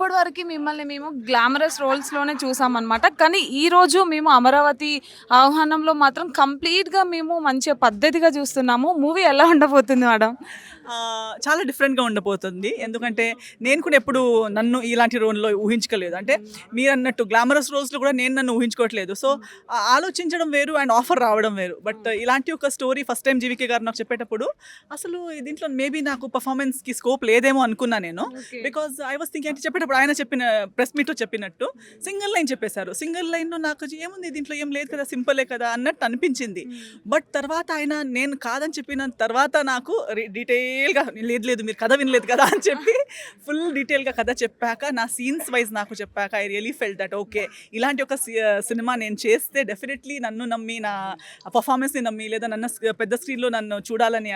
ఇప్పటి వరకు మిమ్మల్ని మేము గ్లామరస్ రోల్స్లోనే చూసామన్నమాట. కానీ ఈ రోజు మేము అమరావతి ఆహ్వానంలో మాత్రం కంప్లీట్గా మేము మంచి పద్ధతిగా చూస్తున్నాము. మూవీ ఎలా ఉండబోతుంది మేడం? చాలా డిఫరెంట్గా ఉండబోతుంది. ఎందుకంటే నేను కూడా ఎప్పుడు నన్ను ఇలాంటి రోల్లో ఊహించుకోలేదు. అంటే మీరు అన్నట్టు గ్లామరస్ రోల్స్లో కూడా నేను నన్ను ఊహించుకోవట్లేదు. సో ఆలోచించడం వేరు అండ్ ఆఫర్ రావడం వేరు. బట్ ఇలాంటి ఒక స్టోరీ ఫస్ట్ టైం జీవికే గారు నాకు చెప్పేటప్పుడు అసలు దీంట్లో మేబీ నాకు పర్ఫార్మెన్స్కి స్కోప్ లేదేమో అనుకున్నా నేను. బికాజ్ ఐ వాస్ థింకింగ్ అంటే చెప్పేటప్పుడు ఆయన చెప్పిన ప్రెస్ మీట్లో చెప్పినట్టు సింగిల్ లైన్ చెప్పేశారు. సింగిల్ లైన్లో నాకు ఏముంది? దీంట్లో ఏం లేదు కదా సింపులే కదా అన్నట్టు అనిపించింది. బట్ తర్వాత ఆయన నేను కాదని చెప్పిన తర్వాత నాకు డీటెయిల్గా లేదు లేదు మీరు కథ వినలేదు కదా అని చెప్పి ఫుల్ డీటెయిల్గా కథ చెప్పాక నా సీన్స్ వైజ్ నాకు చెప్పాక I really felt that okay ఇలాంటి ఒక సినిమా నేను చేస్తే డెఫినెట్లీ నన్ను నమ్మి నా పర్ఫార్మెన్స్ని నమ్మి లేదా నన్ను పెద్ద స్క్రీన్లో నన్ను చూడాలని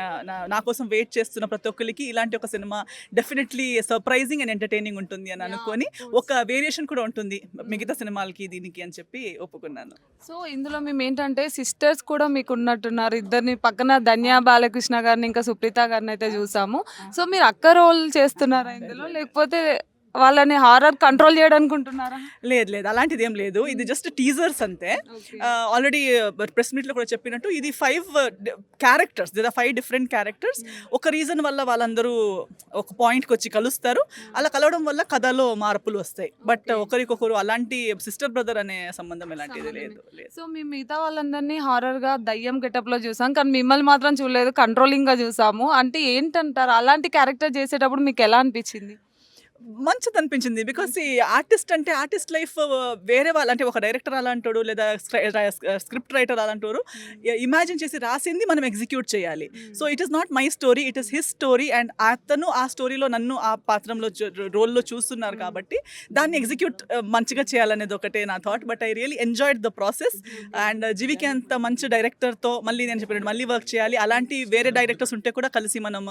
నా కోసం వెయిట్ చేస్తున్న ప్రతి ఒక్కరికి ఇలాంటి ఒక సినిమా డెఫినెట్లీ సర్ప్రైజింగ్ అండ్ ఎంటర్టైనింగ్ ఉంటుంది అని అనుకొని ఒక వేరియేషన్ కూడా ఉంటుంది. మిగతా సినిమాలకి దీనికి అని చెప్పి ఒప్పుకున్నాను. సో ఇందులో మేము ఏంటంటే సిస్టర్స్ కూడా మీకు ఉన్నట్టున్నారు. ఇద్దరిని పక్కన ధన్య బాలకృష్ణ గారిని ఇంకా సుప్రీత గారిని అయితే చూసాము. సో మీరు అక్క రోల్ చేస్తున్నారా ఇందులో? లేకపోతే వాళ్ళని హారర్ కంట్రోల్ చేయడానుకుంటున్నారా? లేదు లేదు. అలాంటిది ఏం లేదు. ఇది జస్ట్ టీజర్స్ అంతే. ఆల్రెడీ ప్రెస్ మీట్లో కూడా చెప్పినట్టు ఇది five characters there five different characters ఒక రీజన్ వల్ల వాళ్ళందరూ ఒక పాయింట్కి వచ్చి కలుస్తారు. అలా కలవడం వల్ల కథలో మార్పులు వస్తాయి. బట్ ఒకరికొకరు అలాంటి సిస్టర్ బ్రదర్ అనే సంబంధం ఎలాంటిది లేదు. లేదు. సో మేము మిగతా వాళ్ళందరినీ హారర్గా దయ్యం గెటప్లో చూసాం. కానీ మిమ్మల్ని మాత్రం చూడలేదు. కంట్రోలింగ్గా చూసాము. అంటే ఏంటంటారు? అలాంటి క్యారెక్టర్ చేసేటప్పుడు మీకు ఎలా అనిపించింది? మంచిది అనిపించింది బికాస్ ఈ ఆర్టిస్ట్ అంటే ఆర్టిస్ట్ లైఫ్ వేరే వాళ్ళు అంటే ఒక డైరెక్టర్ అలాంటాడు లేదా స్క్రిప్ట్ రైటర్ అలాంటారు ఇమాజిన్ చేసి రాసింది మనం ఎగ్జిక్యూట్ చేయాలి. So it is not my story it is his story and అతను ఆ స్టోరీలో నన్ను ఆ పాత్రంలో రోల్లో చూస్తున్నారు కాబట్టి దాన్ని ఎగ్జిక్యూట్ మంచిగా చేయాలనేది ఒకటే నా thought but I really enjoyed the process and జీవికి అంత మంచి డైరెక్టర్తో మళ్ళీ నేను చెప్పినట్టు మళ్ళీ వర్క్ చేయాలి. అలాంటి వేరే డైరెక్టర్స్ ఉంటే కూడా కలిసి మనం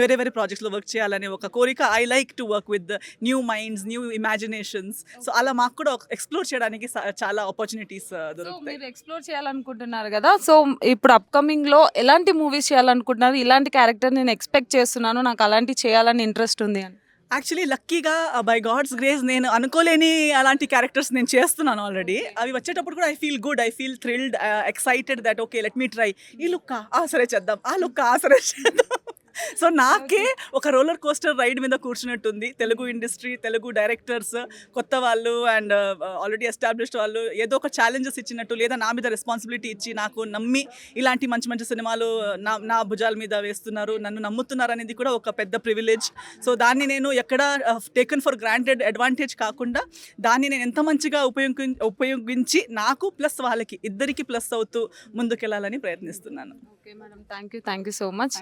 వేరే వేరే ప్రాజెక్ట్స్లో వర్క్ చేయాలనే ఒక కోరిక I like to work with new minds new imaginations so అలా మాకు కూడా ఎక్స్ప్లోర్ చేయడానికి చాలా ఆపర్చునిటీస్ సో దొరుకుతాయి. మీరు ఎక్స్ప్లోర్ చేయాలనుకుంటున్నారు కదా? సో ఇప్పుడు అప్కమింగ్లో ఎలాంటి మూవీస్ చేయాలనుకుంటున్నారు? ఇలాంటి క్యారెక్టర్ నేను ఎక్స్పెక్ట్ చేస్తున్నాను నాకు అలాంటి చేయాలని ఇంట్రెస్ట్ ఉంది అని. యాక్చువల్లీ లక్కీగా బై గాడ్స్ గ్రేస్ నేను అనుకోలేని అలాంటి క్యారెక్టర్స్ నేను చేస్తున్నాను ఆల్రెడీ అవి వచ్చేటప్పుడు కూడా I feel good I feel thrilled excited that okay let me try ఈ లుక్క? ఆ సరే చేద్దాం. ఆ లుక్క? ఆ సరే చేద్దాం. సో నాకే ఒక రోలర్ కోస్టర్ రైడ్ మీద కూర్చున్నట్టుంది. తెలుగు ఇండస్ట్రీ తెలుగు డైరెక్టర్స్ కొత్త వాళ్ళు అండ్ ఆల్రెడీ ఎస్టాబ్లిష్డ్ వాళ్ళు ఏదో ఒక ఛాలెంజెస్ ఇచ్చినట్టు లేదా నా మీద రెస్పాన్సిబిలిటీ ఇచ్చి నాకు నమ్మి ఇలాంటి మంచి మంచి సినిమాలు నా నా భుజాల మీద వేస్తున్నారు నన్ను నమ్ముతున్నారు అనేది కూడా ఒక పెద్ద ప్రివిలేజ్ సో దాన్ని నేను ఎక్కడ టేకన్ ఫర్ గ్రాంటెడ్ అడ్వాంటేజ్ కాకుండా దాన్ని నేను ఎంత మంచిగా ఉపయోగి ఉపయోగించి నాకు ప్లస్ వాళ్ళకి ఇద్దరికి ప్లస్ అవుతూ ముందుకెళ్ళాలని ప్రయత్నిస్తున్నాను. Okay madam thank you thank you so much